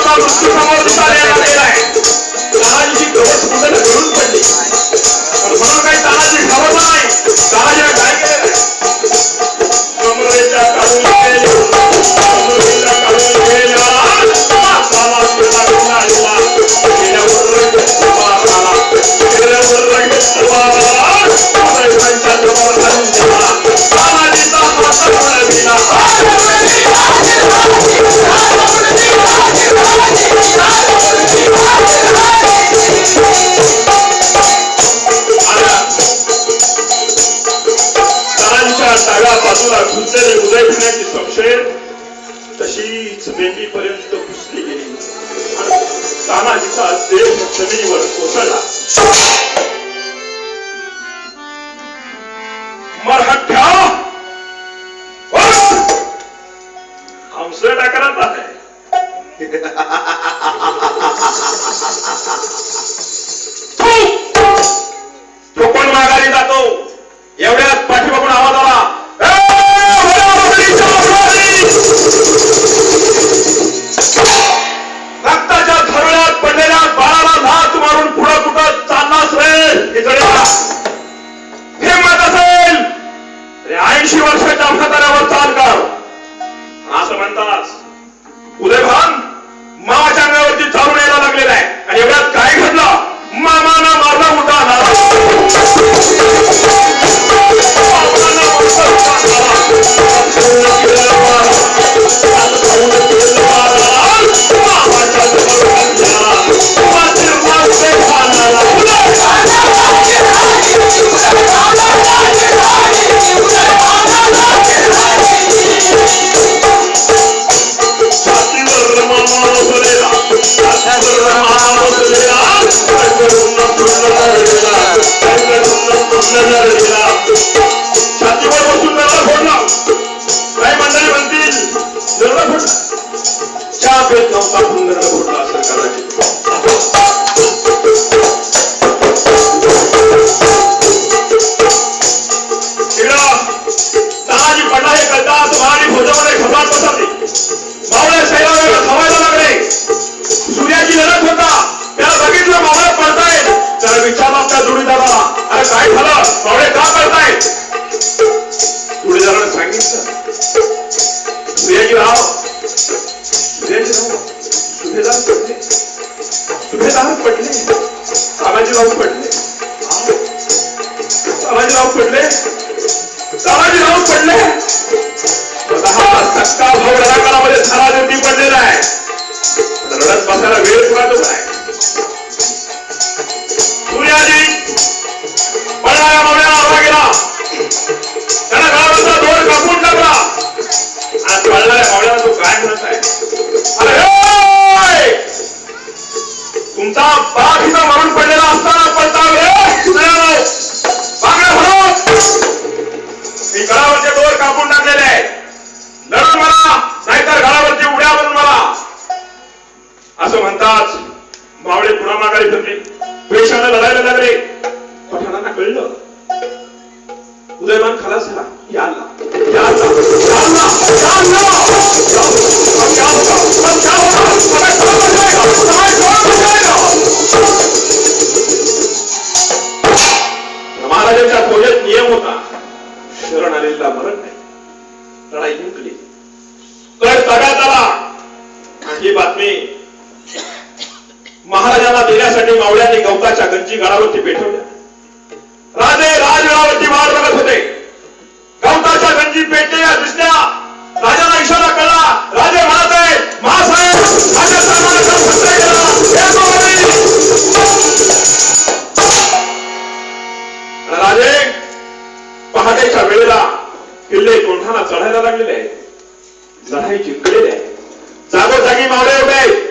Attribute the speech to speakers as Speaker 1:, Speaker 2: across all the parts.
Speaker 1: आम्हाला कृष्णसमोर दिसायला आलेला आहे तानाजीची गवत पूर्ण धरून पडली पण म्हणून काही तानाजी ठरवलं नाही तानाजीला काय केलं 他这一会儿就过分了 चहा पेत नव्हता म्हणून नरला फोडला असेल सुभेदार पडले तानाजीराव पडले तानाजीराव पडले तानाजीराव पडले स्वतः सक्का भाऊ रणकाळामध्ये झाला नंदी पडलेला आहे रडत बसायला वेळ पुरातो काय सूर्याजी पडणाऱ्या मावळ्याला आवा गेला त्याला गावाचा दोर कापून टाकला आणि पडणाऱ्या मावळ्याला तो काय म्हणत आहे बाप इथं मरून पडलेला असताना मी घरावरचे डोर कापून टाकलेले आहे लढून मला नाहीतर गळावरची उड्या बनून मला. असं म्हणतात मावळे पुन्हा माघारी फिरले. पेशानं लढायला लागले. पठाणांना कळलं. उदयमान खलास झाला. याला. शरण आलेला मरण नाही. लढाई जिंकली. तर ताब्यात आला. आणि ही बातमी महाराजांना देण्यासाठी मावळ्यांनी गवताच्या गंजी गडावरती पेटवल्या. राजे राजगडावरती वाट बघत होते. गवताच्या गंजी पेटले आहेत जिंकलेले आहे. जागोजागी मावळे उभे आहेत.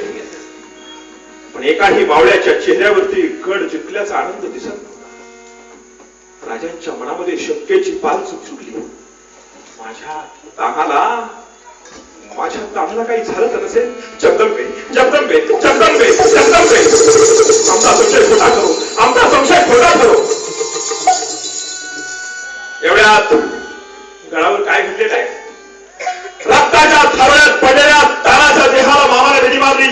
Speaker 1: पण एकाही मावळ्याच्या चेहऱ्यावरती गड जिंकल्याचा आनंद दिसत नव्हता. राजांच्या मनामध्ये शक्येची पाल चुकचुकली. माझ्या तानाला माझ्या तानाला काही झालं तर नसेल? जगदंबे जगदंबे जगदंबे जगदंबे. आमचा संशय खोटा करू आमचा संशय खोटा करू. एवढ्यात गडावर काय घडलेलं आहे? रक्ताच्या थावळ्यात पडलेल्या तानाच्या देहाला मामाने भेटी मारली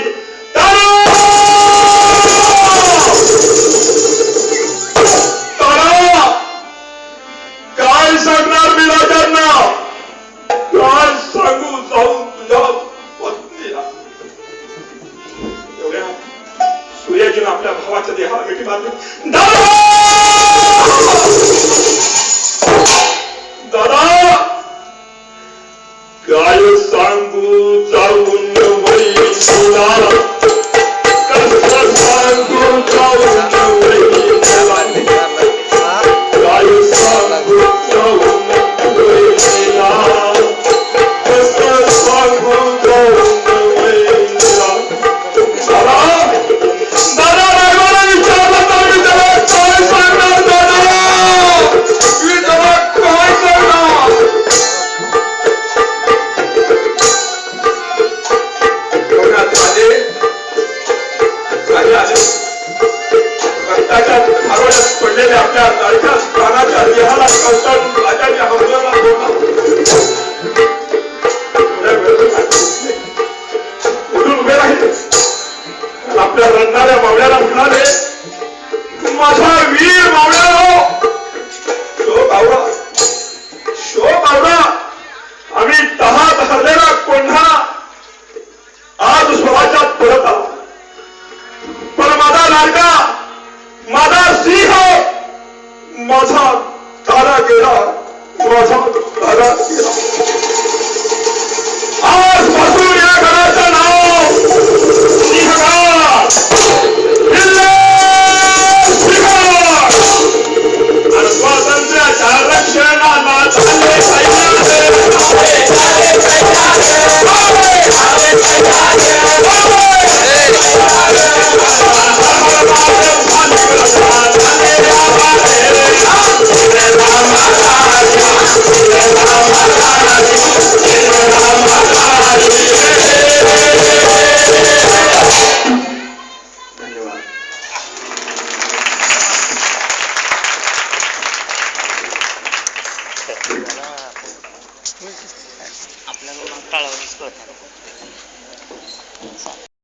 Speaker 1: काय सांगणार मी राजांना? काय सांगू जाऊन तुझ्या पत्नीला? एवढ्या सूर्याजीनं आपल्या भावाच्या देहाला भेटी मारली आपल्या रंगणाऱ्या मावळ्याला म्हणाले माझा वीर मावळ्या शोक आवडा शोक आवडा आम्ही दहा दहा कोंढा